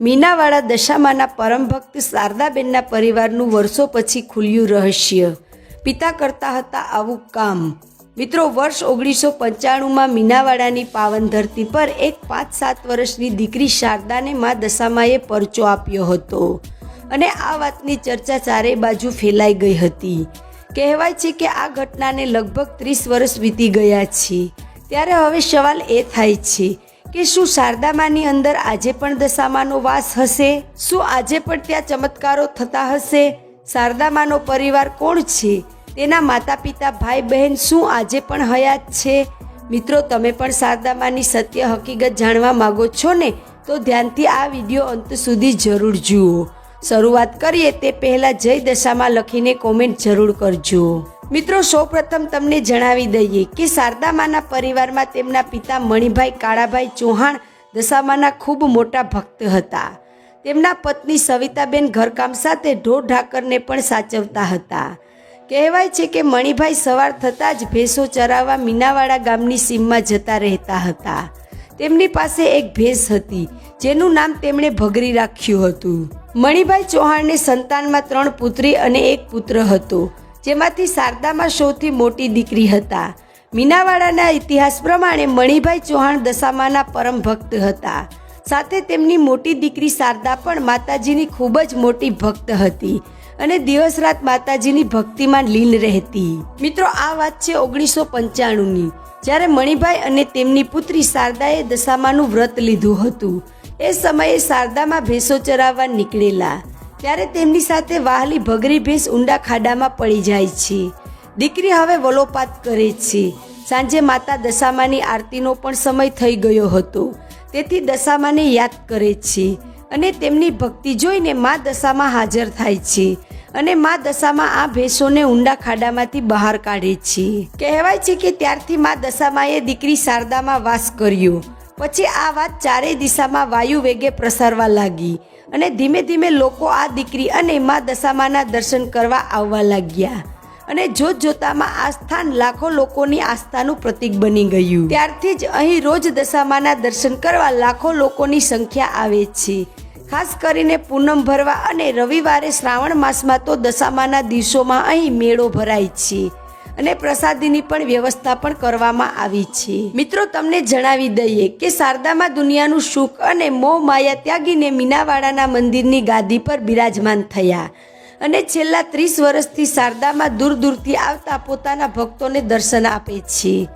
મીનાવાળા દશામાના પરમ ભક્ત શારદાબેનના પરિવારનું વર્ષો પછી ખુલ્યું રહસ્ય. પિતા કરતા હતા આવું કામ. મિત્રો, વર્ષ ઓગણીસો પંચાણુંમાં મીનાવાડાની પાવન ધરતી પર એક પાંચ સાત વર્ષની દીકરી શારદાને મા દશામાએ પરચો આપ્યો હતો. અને આ વાતની ચર્ચા ચારે બાજુ ફેલાઈ ગઈ હતી. કહેવાય છે કે આ ઘટનાને લગભગ ત્રીસ વર્ષ વીતી ગયા છે. ત્યારે હવે સવાલ એ થાય છે કે શું શારદામાની અંદર આજે પણ દશામાનો વાસ હશે? શું આજે પણ ત્યાં ચમત્કારો થતા હશે? શારદામાનો પરિવાર કોણ છે? તેના માતા પિતા ભાઈ બહેન શું આજે પણ હયાત છે? મિત્રો, તમે પણ શારદામાની સત્ય હકીકત જાણવા માંગો છો ને? તો ધ્યાનથી આ વીડિયો અંત સુધી જરૂર જુઓ. શરૂઆત કરીએ તે પહેલાં જય દશામાં લખીને કોમેન્ટ જરૂર કરજો. મિત્રો, સૌપ્રથમ તમને જણાવી દઈએ કે શારદામાના પરિવારમાં તેમના પિતા મણિભાઈ કાળાભાઈ ચૌહાણ દશામાના ખૂબ મોટા ભક્ત હતા. તેમના પત્ની સવિતાબેન ઘરકામ સાથે ઢોર ઢાકરને પણ સાચવતા હતા. કહેવાય છે કે મણિભાઈ સવાર થતાં જ ભેંસો ચરાવવા મીનાવાડા ગામની સીમમાં જતા રહેતા હતા. તેમની પાસે એક ભેંસ હતી, જેનું નામ તેમણે ભગરી રાખ્યું હતું. મણિભાઈ ચૌહાણને સંતાનમાં ત્રણ પુત્રી અને એક પુત્ર હતો. જેમાંથી શારદામાં સૌથી મોટી દીકરી હતા. મીનાવાડાના ઇતિહાસ પ્રમાણે મણિભાઈ ચૌહાણ દશામાના પરમ ભક્ત હતા. સાથે તેમની મોટી દીકરી શારદા પણ માતાજીની ખૂબ જ મોટી ભક્ત હતી અને દિવસ રાત માતાજીની ભક્તિમાં લીન રહેતી. મિત્રો, આ વાત છે ઓગણીસો પંચાણુંની. જ્યારે મણિભાઈ અને તેમની પુત્રી શારદાએ દશામાનું વ્રત લીધું હતું, એ સમયે શારદામાં ભેંસો ચરાવવા નીકળેલા. ત્યારે તેમની સાથે વાહલી ભગરી ભેંસ ઊંડા ખાડામાં પડી જાય છે. દીકરી હવે વલોપાત કરે છે. સાંજે માતા દશામાની આરતીનો પણ સમય થઈ ગયો હતો. તેથી દશામાને યાદ કરે છે અને તેમની ભક્તિ જોઈને મા દશામાં હાજર થાય છે અને મા દશામાં આ ભેંસોને ઊંડા ખાડામાંથી બહાર કાઢે છે. કહેવાય છે કે ત્યારથી મા દશામાએ દીકરી શારદામાં વાસ કર્યો. પછી આ વાત ચારેય દિશામાં વાયુ વેગે પ્રસારવા લાગી અને ધીમે ધીમે લોકો આ દીકરી અને મા દશામાના દર્શન કરવા આવવા લાગ્યા. અને જોત જોતામાં આ સ્થાન લાખો લોકોની આસ્થાનું પ્રતીક બની ગયું. ત્યારથી જ અહીં રોજ દશામાના દર્શન કરવા લાખો લોકોની સંખ્યા આવે છે. ખાસ કરીને પૂનમ ભરવા અને રવિવારે શ્રાવણ માસમાં તો દશામાના દિવસોમાં અહીં મેળો ભરાય છે. અને પ્રસાદીની પણ વ્યવસ્થા પણ કરવામાં આવી છે. મિત્રો, તમને જણાવી દઈએ કે શારદામાં દુનિયાનું સુખ અને મોહ માયા ત્યાગીને મીનાવાડાના મંદિરની ગાદી પર બિરાજમાન થયા. અને છેલ્લા ત્રીસ વર્ષથી શારદામાં દૂર દૂરથી આવતા પોતાના ભક્તોને દર્શન આપે છે.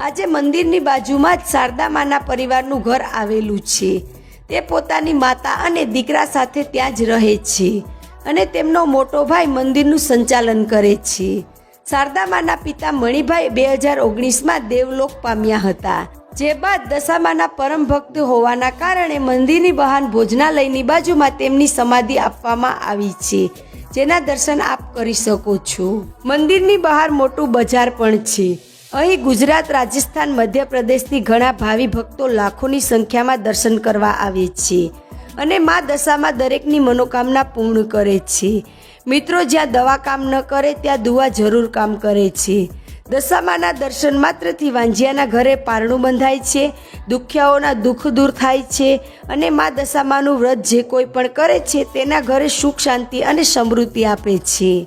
આજે મંદિરની બાજુમાં જ શારદામાના પરિવારનું ઘર આવેલું છે. તે પોતાની માતા અને દીકરા સાથે ત્યાં જ રહે છે અને તેમનો મોટો ભાઈ મંદિરનું સંચાલન કરે છે. શારદામાના પિતા મણિભાઈ બે હજાર ઓગણીસમાં દેવલોક પામ્યા હતા. જે બાદ દશામાના પરમ ભક્ત હોવાના કારણે મંદિરની બહાર ભોજનાલયની બાજુમાં તેમની સમાધિ આપવામાં આવી છે. જેના દર્શન આપ કરી શકો છો. મંદિરની બહાર મોટું બજાર પણ છે. અહીં ગુજરાત, રાજસ્થાન, મધ્યપ્રદેશથી ઘણા ભાવિ ભક્તો લાખોની સંખ્યામાં દર્શન કરવા આવે છે. અને મા દશામાં દરેકની મનોકામના પૂર્ણ કરે છે. મિત્રો, જ્યાં દવા કામ ન કરે, ત્યાં દુવા જરૂર કામ કરે છે. દશામાના દર્શન માત્રથી વાંજિયાના ઘરે પારણું બંધાય છે, દુખ્યાઓના દુઃખ દૂર થાય છે અને મા દશામાનું વ્રત જે કોઈ પણ કરે છે, તેના ઘરે સુખ, શાંતિ અને સમૃદ્ધિ આપે છે.